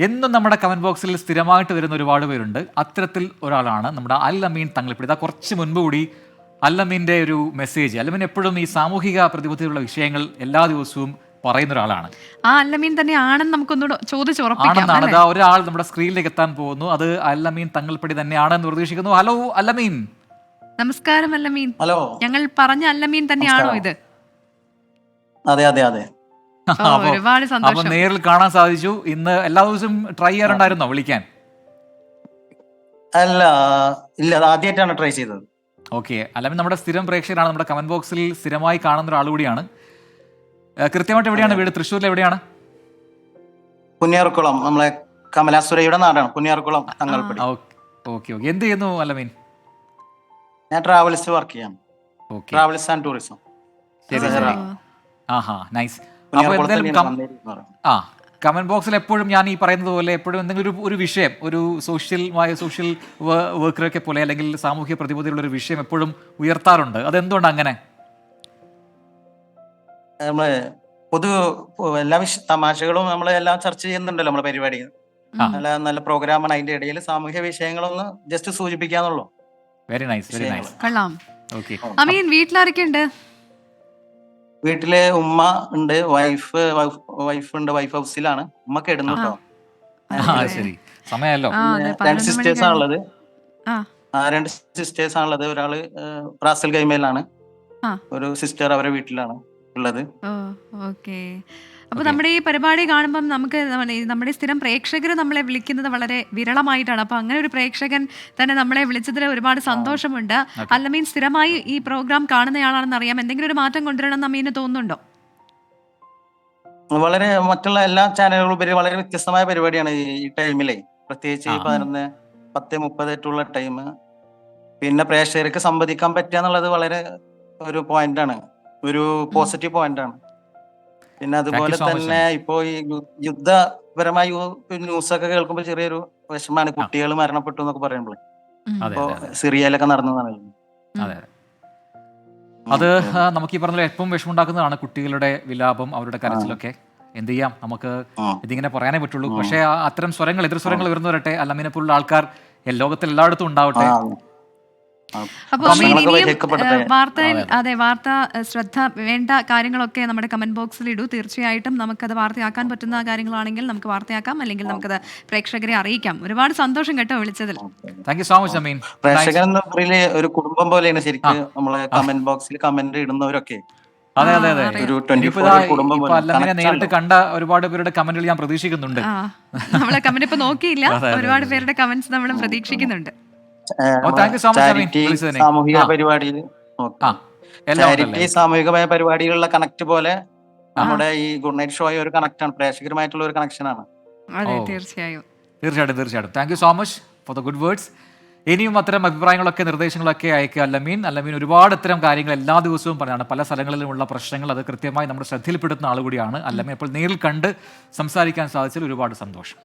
എന്നും നമ്മുടെ കമന്റ് ബോക്സിൽ സ്ഥിരമായിട്ട് വരുന്ന ഒരുപാട് പേരുണ്ട്. അത്തരത്തിൽ ഒരാളാണ് നമ്മുടെ അൽ അമീൻ തങ്ങളിപ്പിടി. ഇതാ കുറച്ച് മുൻപ് കൂടി അൽ അമീന്റെ ഒരു മെസ്സേജ് അൽ അമീൻ എപ്പോഴും ഈ സാമൂഹിക പ്രതിബദ്ധതയുള്ള വിഷയങ്ങൾ എല്ലാ ദിവസവും പറയുന്ന ഒരാളാണ്. ആ അല്ലമീൻ തന്നെ ആണെന്ന് നമുക്കൊന്ന് ചോദിച്ചുറപ്പിക്കാം അതാ ഒരാൾ നമ്മുടെ സ്ക്രീനിലേക്ക് എത്താൻ പോകുന്നു. അത് അല്ലമീൻ അമീൻ തങ്ങൾപ്പടി തന്നെയാണെന്ന് പ്രതീക്ഷിക്കുന്നു. ഹലോ അല്ലമീൻ അമീൻ. നമസ്കാരം അല്ലമീൻ ഹലോ. ഞങ്ങൾ പറഞ്ഞ അല്ലമീൻ തന്നെയാണോ ഇത്? അതെ അതെ അതെ. ഒരുപാട് അപ്പൊ സന്തോഷം. നേരിൽ കാണാൻ സാധിച്ചു. ഇന്ന് എല്ലാ ദിവസവും ട്രൈ ചെയ്യാറുണ്ടായിരുന്നോ വിളിക്കാൻ? അല്ല ഇല്ല അത് ആദ്യമായിട്ടാണ് ട്രൈ ചെയ്തത്. ഓക്കെ അല്ലെങ്കിൽ നമ്മുടെ സ്ഥിരം പ്രേക്ഷകരാണ് നമ്മുടെ കമന്റ് ബോക്സിൽ സ്ഥിരമായി കാണുന്ന ഒരാൾ കൂടിയാണ്. ഏഹ് കൃത്യമായിട്ട് എവിടെയാണ് വീട്? തൃശ്ശൂരിൽ എവിടെയാണ്? പുന്നിയാർക്കുളം നമ്മളെ കമലാസുരയുടെ നാടാണ്. പുന്നിയാർക്കുളം തങ്ങൾപ്പടി ഓക്കെ ഓക്കെ എന്ത് ചെയ്യുന്നു അലമീൻ? ഞാൻ ട്രാവൽസ് വർക്ക് ചെയ്യാം ഓക്കെ ട്രാവൽസ് ആൻഡ് ടൂറിസം ശരി. ശരി. ആഹാ നൈസ് ആ കമന്റ് ബോക്സിൽ എപ്പോഴും ഞാൻ ഈ പറയുന്നത് പോലെ എപ്പോഴും എന്തെങ്കിലും ഒരു ഒരു വിഷയം ഒരു സോഷ്യൽമായ സോഷ്യൽ വർക്കറൊക്കെ പോലെ അല്ലെങ്കിൽ സാമൂഹ്യ പ്രതിബദ്ധതയുള്ള ഒരു വിഷയം എപ്പോഴും ഉയർത്താറുണ്ട്. അതെന്തുകൊണ്ട് അങ്ങനെ? നമ്മൾ പൊതു എല്ലാ വിഷ തമാശകളും നമ്മൾ എല്ലാം ചർച്ച ചെയ്യുന്നുണ്ടല്ലോ നമ്മളെ പരിപാടി. നല്ല നല്ല പ്രോഗ്രാമാണ് അതിന്റെ ഇടയിൽ സാമൂഹ്യ വിഷയങ്ങളൊന്ന് ജസ്റ്റ് സൂചിപ്പിക്കാന്നുള്ളൂ. വെരി നൈസ് വെരി നൈസ് കൊള്ളാം. ഓക്കെ അമീൻ വീട്ടിലാരൊക്കെ ഉണ്ട് വീട്ടിൽ ഉമ്മ ഉണ്ട് വൈഫ് വൈഫ് ഉണ്ട് വൈഫ് ഹൗസിലാണ് ഉമ്മ കിടന്നു കേട്ടോ ആ ശരി. സമയമല്ലോ രണ്ട് സിസ്റ്റേഴ്സ്. ആണുള്ളത്. ആ. ആ രണ്ട് സിസ്റ്റേഴ്സ് ആണുള്ളത്. ഒരാൾ റാസൽ ഗൈമയിലാണ്. ആ. ഒരു സിസ്റ്റർ അവരെ വീട്ടിലാണ്. ഉള്ളത്. ഓക്കെ. അപ്പൊ നമ്മുടെ ഈ പരിപാടി കാണുമ്പം നമുക്ക് നമ്മുടെ സ്ഥിരം പ്രേക്ഷകർ നമ്മളെ വിളിക്കുന്നത് വളരെ വിരളമായിട്ടാണ്. അപ്പൊ അങ്ങനെ ഒരു പ്രേക്ഷകൻ തന്നെ നമ്മളെ വിളിച്ചതിൽ ഒരുപാട് സന്തോഷമുണ്ട്. അല്ല അല്ലമീൻ സ്ഥിരമായി ഈ പ്രോഗ്രാം കാണുന്നയാളാണെന്ന് അറിയാം. എന്തെങ്കിലും ഒരു മാറ്റം കൊണ്ടുവരണം എന്ന് അമീന് തോന്നുന്നുണ്ടോ? വളരെ മറ്റുള്ള എല്ലാ ചാനലുകളും ഉപരി വളരെ വ്യത്യസ്തമായ പരിപാടിയാണ് ഈ ടൈമിലെ. പ്രത്യേകിച്ച് ഈ. പതിനൊന്ന് പത്ത് മുപ്പതായിട്ടുള്ള ടൈം പിന്നെ പ്രേക്ഷകർക്ക് സംവദിക്കാൻ പറ്റുക എന്നുള്ളത് വളരെ ഒരു പോയിന്റാണ്. ഒരു പോസിറ്റീവ് പോയിന്റ് ആണ്. പിന്നെ അതുപോലെ തന്നെ ഇപ്പോ ഈ യുദ്ധപരമായ ന്യൂസ് ഒക്കെ കേൾക്കുമ്പോൾ ചെറിയൊരു വിഷമാണ് കുട്ടികൾ മരണപ്പെട്ടു എന്നൊക്കെ പറയുമ്പോൾ ഇപ്പോ സിറിയയിലൊക്കെ നടന്നതാണ്. അതെ അത്. നമുക്ക് ഈ പറഞ്ഞ ഏറ്റവും വിഷമുണ്ടാക്കുന്നതാണ് കുട്ടികളുടെ വിലാപം അവരുടെ കരച്ചിലൊക്കെ. എന്ത് ചെയ്യാം? നമുക്ക് ഇതിങ്ങനെ പറയാനേ പറ്റുള്ളൂ. പക്ഷേ അത്തരം സ്വരങ്ങൾ എതിർ സ്വരങ്ങൾ വരുന്നവരട്ടെ വരട്ടെ. പോലുള്ള ആൾക്കാർ ലോകത്തിൽ എല്ലായിടത്തും ഉണ്ടാവട്ടെ. ആ. ആ. അപ്പൊ പ്രശ്നങ്ങളൊക്കെ അമീൻ ഇനിയും വാർത്തയിൽ അതെ, വാർത്ത ശ്രദ്ധ വേണ്ട കാര്യങ്ങളൊക്കെ നമ്മുടെ കമന്റ് ബോക്സിൽ ഇടൂ. തീർച്ചയായിട്ടും നമുക്കത് വാർത്തയാക്കാൻ പറ്റുന്ന കാര്യങ്ങളാണെങ്കിൽ നമുക്ക് വാർത്തയാക്കാം. അല്ലെങ്കിൽ നമുക്കത് പ്രേക്ഷകരെ അറിയിക്കാം. ഒരുപാട് സന്തോഷം കേട്ടോ വിളിച്ചതിൽ. Thank you so much Ameen പ്രേക്ഷകൻ എന്ന പറയൽ ഒരു കുടുംബം പോലെയാണ് ശരിക്കും നമ്മളെ കമന്റ് ബോക്സിൽ കമന്റ് ഇടുന്നവരൊക്കെ. അതെ അതെ അതെ. പോലെ നേരിട്ട് കണ്ട ഒരുപാട് പേരുടെ കമന്റുകൾ ഞാൻ പ്രതീക്ഷിക്കുന്നുണ്ട്. നമ്മളെ കമന്റ് ഇപ്പൊ നോക്കിയില്ല. ഒരുപാട് പേരുടെ കമന്റ്സ് നമ്മൾ പ്രതീക്ഷിക്കുന്നുണ്ട്. സാമൂഹിക. പരിപാടിയിൽ. ചാരിറ്റി സാമൂഹികമായ പരിപാടികളുള്ള കണക്ട് പോലെ നമ്മുടെ ഈ ഗുഡ് നൈറ്റ് ഷോ ഒരു കണക്ട് ആണ് പ്രേക്ഷകരുമായിട്ടുള്ള ഒരു കണക്ഷൻ ആണ് അതെ. തീർച്ചയായും. തീർച്ചയായിട്ടും തീർച്ചയായിട്ടും. Thank you so much for the good words ഇനിയും അത്തരം അഭിപ്രായങ്ങളൊക്കെ നിർദ്ദേശങ്ങളൊക്കെ അയക്കുക അല്ലമീൻ അല്ലമീൻ ഒരുപാട് ഇത്തരം കാര്യങ്ങൾ എല്ലാ ദിവസവും പറഞ്ഞാണ് പല സ്ഥലങ്ങളിലുമുള്ള പ്രശ്നങ്ങൾ അത് കൃത്യമായി നമ്മുടെ ശ്രദ്ധയിൽപ്പെടുത്തുന്ന ആൾ കൂടിയാണ്. അല്ലമീൻ അപ്പോൾ നേരിൽ കണ്ട് സംസാരിക്കാൻ സാധിച്ചതിൽ ഒരുപാട് സന്തോഷം.